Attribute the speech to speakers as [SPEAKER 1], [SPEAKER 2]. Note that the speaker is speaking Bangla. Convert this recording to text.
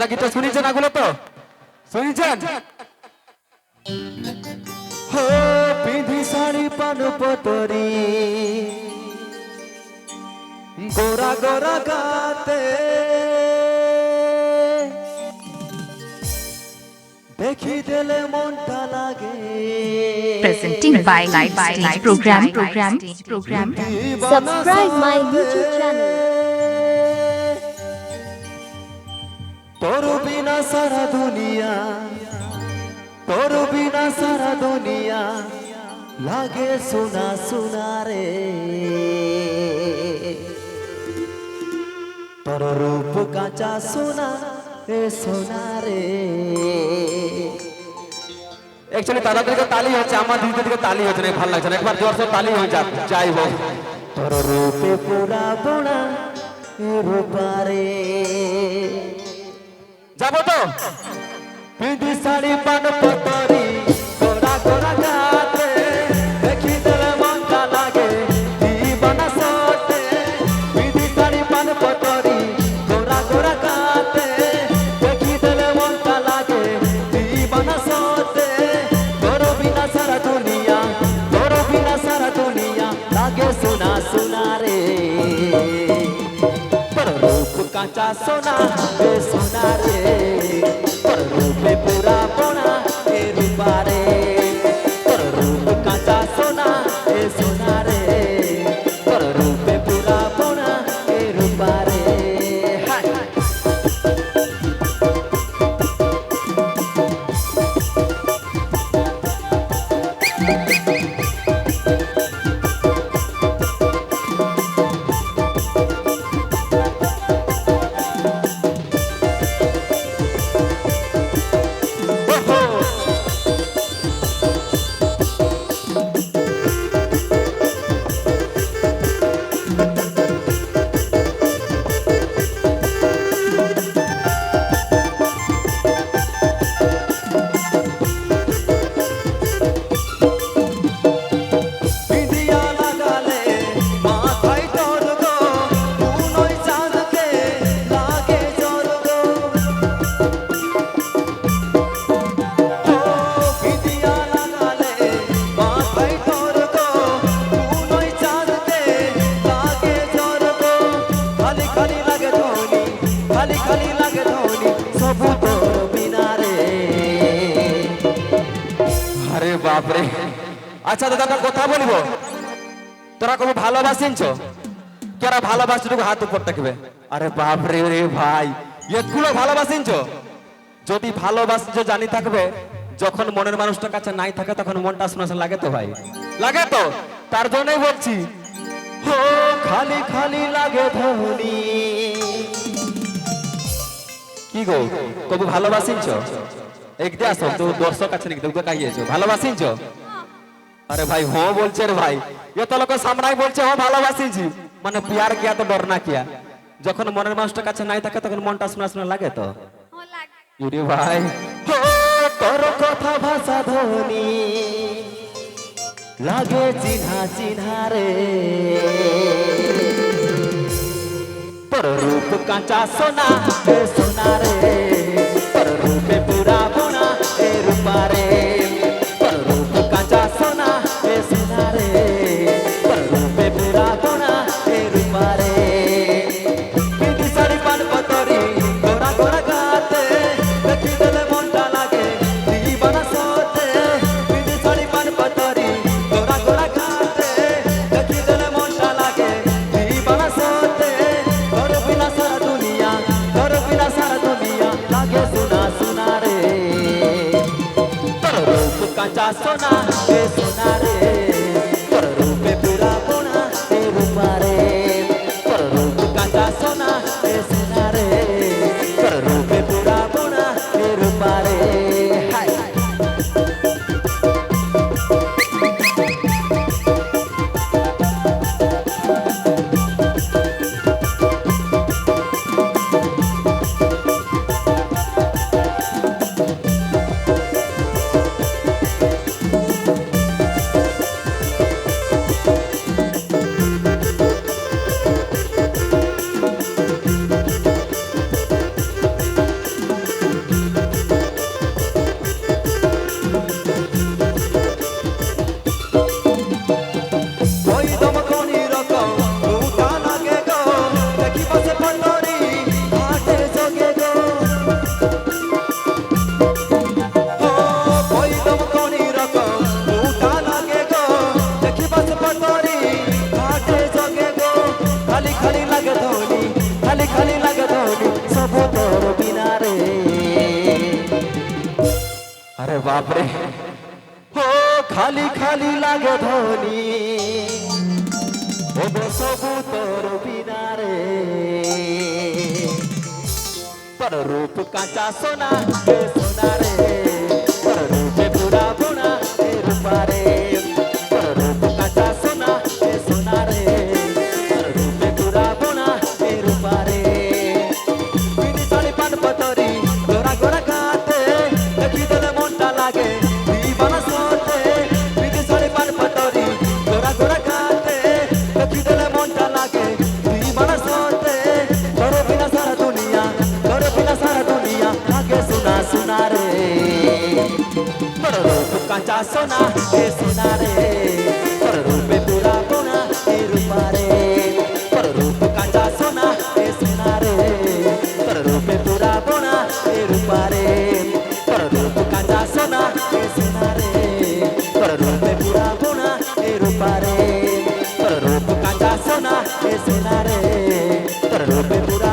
[SPEAKER 1] দাদা গীতটা শুনেছেন আগুলো তো শুনেছেন
[SPEAKER 2] হো পিঁধি শাড়ি পান পতরি গোরা গোরা গাতে দেখি দিলে মনটা লাগে
[SPEAKER 3] presenting by live stage program program program
[SPEAKER 4] Subscribe my YouTube channel.
[SPEAKER 2] তোর বিনা সারা দুনিয়া তোর বিনা সারা দুনিয়া, লাগে সোনা সোনা রে। তোর রূপ কাঁচা সোনা এ সোনা রে।
[SPEAKER 1] অ্যাকচুয়ালি দাদাদেরকে তালি হচ্ছে, আমার দিদিদেরকে তালি হচ্ছে না ভালো লাগছে না। একবার সব তালি হয়ে যাক, যাই হোক।
[SPEAKER 2] তোর রূপে পুরা বোনা রূপারে
[SPEAKER 1] যাব তো?
[SPEAKER 2] পিঁধি শাড়ি পান কাঁচা সোনা সোনা রে।
[SPEAKER 1] বাপরে। আচ্ছা দাদা, একটা কথা বলব। তোরা কবে ভালোবাসিনছ? যারা ভালোবাসিটুকু হাত উপর থাকবে আরে বাপরে রে ভাই এগুলো ভালোবাসিনছ? যদি ভালোবাসিছ জানি থাকবে, যখন মনের মানুষটার কাছে নাই থাকে, তখন মনটা শোনা লাগে তো ভাই। লাগে তো? তার জন্যই বলছি।
[SPEAKER 2] ও, খালি খালি লাগে ধনি।
[SPEAKER 1] কি গো, কবু ভালোবাসিনছ? একদে আসো তো দর্শক আছে নাকি তোকে কাইয়েছো ভালোবাসিনছ আরে ভাই হো বলছে রে ভাই। এ তো লোক সামনাই বলছে হো ভালোবাসিছি মানে প্যার কিয়া তো ডর না কিয়া। যখন মনের মানুষটার কাছে নাই থাকে তখন মনটা শোনা শোনা লাগে তো। ইরে ভাই
[SPEAKER 2] ও তোর কথা ভাষা ধনি লাগে চিহ্না চিহ্না রে। তোর রূপ কাঁচা সোনা সোনা রে। কাঁচা সোনা এ সোনা রে
[SPEAKER 1] বাপরে।
[SPEAKER 2] ও খালি খালি লাগে ধনি। ও সবু তোর বিনারে। পর রূপ কাঁচা সোনা সোনারে। Tororupu kancha sona esunare Tororupu pura puna irupare Tororupu kancha sona esunare Tororupu pura puna irupare Tororupu kancha sona esunare Tororupu pura puna irupare Tororupu kancha sona esunare Tororupu pura